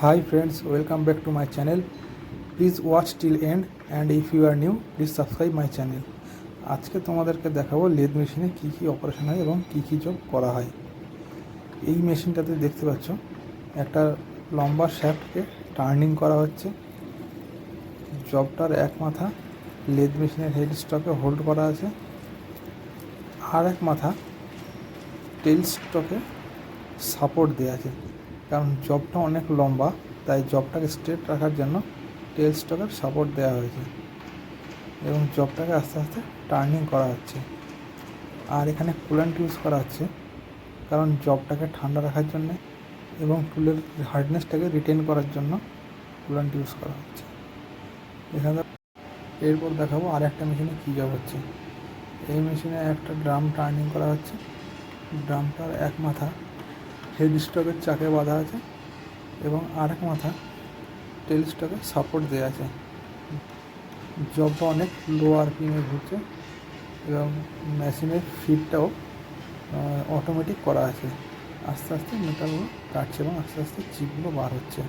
Hi friends, welcome back to my channel. Please watch till end and if you are new, please subscribe my channel. আজকে তোমাদেরকে দেখাবো lathe মেশিনে কি কি operation হয় এবং কি কি জব করা হয় এই মেশিনটাতে দেখতে পাচ্ছ একটা লম্বা শ্যাফটকে টার্নিং করা হচ্ছে জবটার এক মাথা লেদ মেশিনের হেড স্টকে হোল্ড করা আছে আর এক মাথা টেল স্টকে সাপোর্ট দেওয়া আছে কারণ জবটা অনেক লম্বা, তাই জবটাকে স্ট্রেট রাখার জন্য টেল স্টকের সাপোর্ট দেওয়া হয়েছে এবং জবটাকে আস্তে আস্তে টার্নিং করা হচ্ছে। আর এখানে কুলেন্ট ইউজ করা হচ্ছে কারণ জবটাকে ঠান্ডা রাখার জন্যে এবং টুলের হার্ডনেসটাকে রিটেন করার জন্য কুলেন্ট ইউজ করা হচ্ছে। এখানে এরপর দেখাবো আর একটা মেশিনে কী জব হচ্ছে। এই মেশিনে একটা ড্রাম টার্নিং করা হচ্ছে। ড্রামটার এক মাথা হেড স্টকের চাকে বাঁধা আছে এবং আরেক মাথা টেল স্টকে সাপোর্ট দেওয়া আছে। জবটা অনেক লো আরপিএমে ঘুরছে এবং মেশিনের ফিডটাও অটোমেটিক করা আছে। আস্তে আস্তে মেটালগুলো কাটছে এবং আস্তে আস্তে চিপগুলো বার হচ্ছে।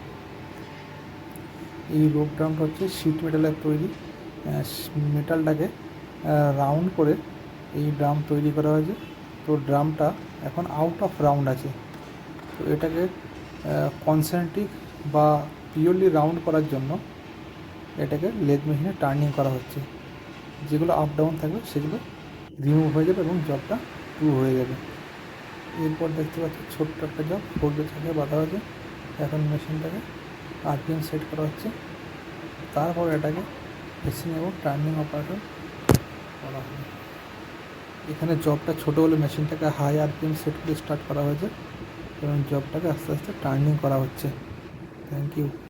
এই রোপ ড্রামটা হচ্ছে শিট মেটালের তৈরি। মেটালটাকে রাউন্ড করে এই ড্রাম তৈরি করা হয়েছে। তো ড্রামটা এখন আউট অফ রাউন্ড আছে। তো এটাকে কনসেন্ট্রিক বা পিওরলি রাউন্ড করার জন্য এটাকে লেদ মেশিনে টার্নিং করা হচ্ছে। যেগুলো আপ ডাউন থাকবে, সেগুলো রিমুভ হয়ে যাবে এবং জবটা ট্রু হয়ে যাবে। এরপর দেখতে পাচ্ছি ছোট্ট একটা জব ফোল্ডের সাথে বাঁধা হয়েছে। এখন মেশিনটাকে আরপিএম সেট করা হচ্ছে। তারপর এটাকে ফেসিং এবং টার্নিং অপারেটর করা হবে। এখানে জবটা ছোটো হলে মেশিনটাকে হাই আরপিএম সেট করে স্টার্ট করা হয়েছে। এবং জবটাকে আস্তে আস্তে টার্নিং করা হচ্ছে। Thank you